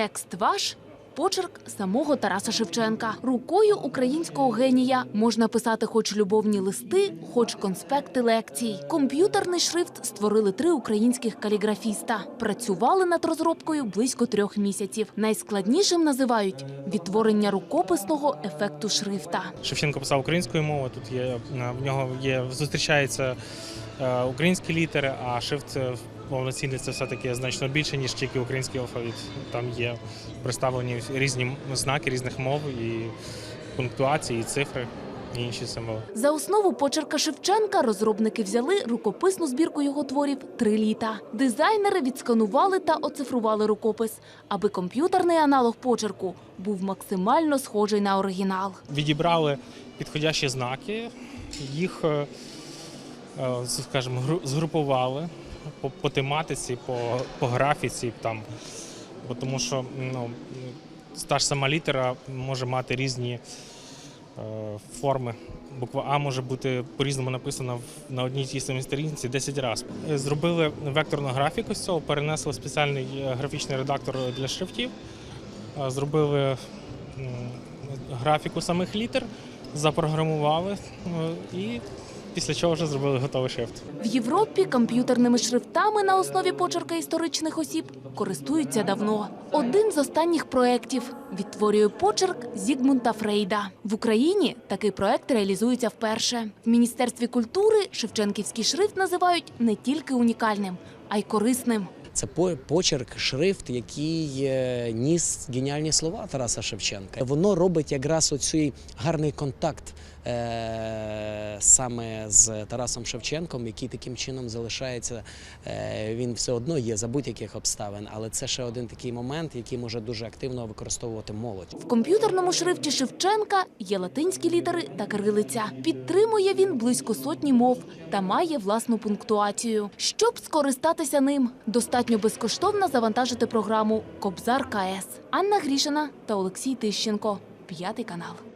Текст ваш. Почерк самого Тараса Шевченка. Рукою українського генія можна писати хоч любовні листи, хоч конспекти лекцій. Комп'ютерний шрифт створили три українських каліграфіста. Працювали над розробкою близько трьох місяців. Найскладнішим називають відтворення рукописного ефекту шрифта. Шевченко писав українською мовою. Тут є е, в нього є зустрічаються е, українські літери, а шрифт повноцінний це все таки значно більше ніж тільки український алфавіт. Там є представлені різні знаки різних мов і пунктуації, і цифри, і інші символи. За основу почерка Шевченка розробники взяли рукописну збірку його творів три літа. Дизайнери відсканували та оцифрували рукопис, аби комп'ютерний аналог почерку був максимально схожий на оригінал. Відібрали підходящі знаки, їх, е, е, скажімо, згрупували по, по тематиці, по, по графіці там. Бо тому що ну, та ж сама літера може мати різні е, форми. Буква А може бути по-різному написана на одній тій самій сторінці 10 разів. Е, Зробили векторну графіку з цього, перенесли спеціальний е, графічний редактор для шрифтів, е, зробили графіку самих літер, запрограмували і після чого вже зробили готовий шрифт. В Європі комп'ютерними шрифтами на основі почерка історичних осіб користуються давно. Один з останніх проєктів відтворює почерк Зігмунта Фрейда. В Україні такий проект реалізується вперше. В Міністерстві культури Шевченківський шрифт називають не тільки унікальним, а й корисним. Це по- почерк, шрифт, який е, ніс геніальні слова Тараса Шевченка. Воно робить якраз оцей гарний контакт е, саме з Тарасом Шевченком, який таким чином залишається. Е, він все одно є за будь-яких обставин, але це ще один такий момент, який може дуже активно використовувати молодь. В комп'ютерному шрифті Шевченка є латинські літери та кирилиця. Підтримує він близько сотні мов та має власну пунктуацію. Щоб скористатися ним, достатньо безкоштовно завантажити програму Кобзар КС. Анна Грішина та Олексій Тищенко. П'ятий канал.